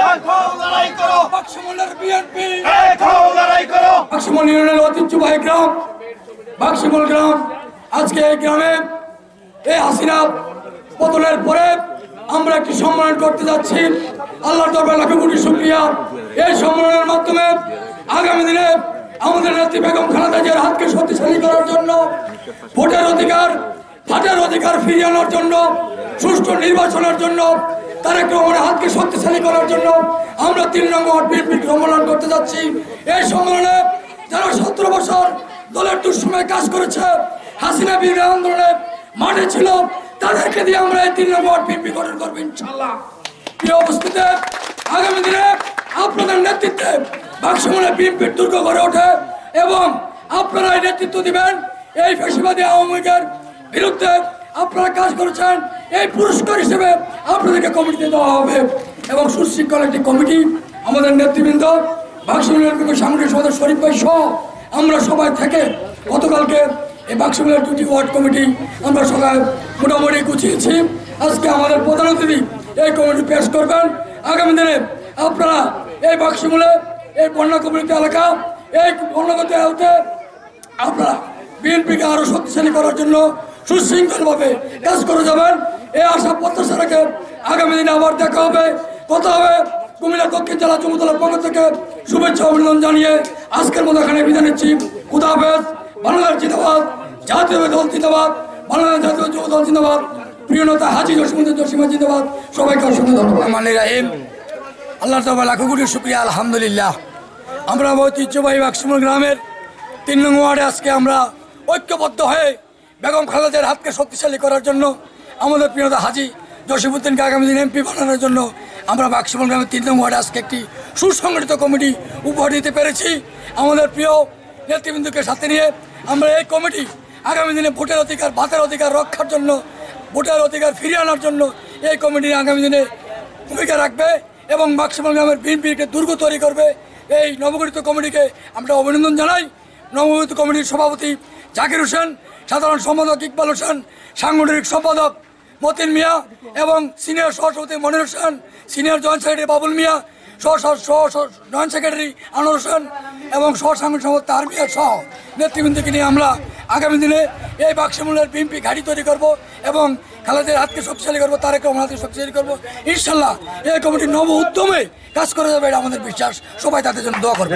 লড়াই করো। বাক্সমলের বিএনপি। লড়াই করো। বাক্সমল ইউনিয়নের ঐতিহ্যবাহী গ্রাম বাক্সমল গ্রাম। আজকে এই গ্রামে এই হাসিনা পতনের পরে আমরা একটি সম্মেলন করতে যাচ্ছি। আল্লাহর দরবার লাখো কোটি শুক্রিয়া। এই সম্মেলনের মাধ্যমে আগামী দিনে আমাদের নেত্রী বেগম খালেদা জিয়ার হাতকে শক্তিশালী করার জন্য ভোটের অধিকার ভোটের অধিকার ফিরিয়ে আনার জন্য সুষ্ঠু নির্বাচনের জন্য তারেক রহমানের হাতকে শক্তিশালী করার জন্য আমরা তিন নম্বর বিএনপি সম্মেলন করতে যাচ্ছি। এই সম্মেলনে যারা সতেরো বছর দলের দুঃসময় কাজ করেছে, হাসিনা বিরোধী আন্দোলনে মাঠে ছিল, তাদেরকে দিয়ে আমরা এই তিন নম্বর বিএনপি গঠন করব ইনশাল্লাহ প্রিয় উপস্থিতি আগামী দিনে আপনাদের নেতৃত্বে বাক্সমনে বিএনপির দুর্গ গড়ে ওঠে এবং আপনারা এই নেতৃত্ব দিবেন এই ফেসিবাদী আওয়ামী লীগের বিরুদ্ধে আপনারা কাজ করেছেন। এই পুরস্কার হিসেবে আপনাদেরকে কমিটিতে দেওয়া হবে এবং সুশৃঙ্খল একটি কমিটি আমাদের নেতৃবৃন্দ বাক্সমনের সাংগঠনিক সদস্য শরীফ ভাই সহ আমরা সবাই থেকে গতকালকে এই বাক্সমনের দুটি ওয়ার্ড কমিটি আমরা সবাই মোটামুটি গুছিয়েছি। আজকে আমাদের প্রধান অতিথি এই কমিটি পেশ করবেন। আগামী দিনে আপনারা এই বাক্সমূলে, এই বন্যা কমিটি এলাকা, এই বন্যাগত এলাকাতে আপনারা বিএনপিকে আরও শক্তিশালী করার জন্য সুশৃঙ্খলভাবে কাজ করে যাবেন। এই আশা প্রত্যাশা রেখে আগামী দিনে আবার দেখা হবে। কথা হবে কুমিল্লা দক্ষিণ জেলা যুবদলের পক্ষ থেকে। শুভেচ্ছা অভিনন্দন জানিয়ে আজকের মতো এখানে বিদায় নিচ্ছি। খুদা হাফেজ বাংলাদেশ জিন্দাবাদ, জাতীয় দল জিন্দাবাদ বাংলাদেশ জাতীয় যুব দল জিন্দাবাদ, প্রিয় নেতা হাজি জসিমুদ্দিন জসিমা জিন্দাবাদ, সবাইকে অসংখ্য ধন্যবাদ। রাহিম। আল্লাহ তালা লাখো কোটি শুক্রিয়া, আলহামদুলিল্লাহ। আমরা ঐতিহ্যবাহী বাক্সমল গ্রামের তিন নং ওয়ার্ডে আজকে আমরা ঐক্যবদ্ধ হয়ে বেগম খালেদার হাতকে শক্তিশালী করার জন্য আমাদের প্রিয়তা হাজি জসিমুদ্দিনকে আগামী দিন এমপি বানানোর জন্য আমরা বাক্সমল গ্রামের তিন নং ওয়ার্ডে আজকে একটি সুসংগঠিত কমিটি উপহার দিতে পেরেছি। আমাদের প্রিয় নেতৃবৃন্দকে সাথে নিয়ে আমরা এই কমিটি আগামী দিনে ভোটের অধিকার, ভাতের অধিকার রক্ষার জন্য, ভোটের অধিকার ফিরিয়ে আনার জন্য এই কমিটি আগামী দিনে ভূমিকা রাখবে এবং বাক্সমল গ্রামের বিএনপিকে দুর্গ তৈরি করবে। এই নবগঠিত কমিটিকে আমরা অভিনন্দন জানাই। নবগঠিত কমিটির সভাপতি জাকির হোসেন, সাধারণ সম্পাদক ইকবাল হোসেন, সাংগঠনিক সম্পাদক মতিন মিয়া এবং সিনিয়র সহসভাপতি Monir Hossain, senior joint secretary Babul Mia, সহ জয়েন্ট সেক্রেটারি আনোয়ার হোসেন এবং সহ সম্পাদক তার মিয়া সহ নেতৃবৃন্দকে নিয়ে আমরা আগামী দিনে এই বাক্সমূলের বিএনপি ঘাঁটি তৈরি করব এবং খালেদের হাতকে শক্তিশালী করব, তারেক হাতকে শক্তিশালী করব। ইনশাল্লাহ এই কমিটির নব উদ্যমে কাজ করে যাবে এটা আমাদের বিশ্বাস। সবাই তাদের জন্য দোয়া করবে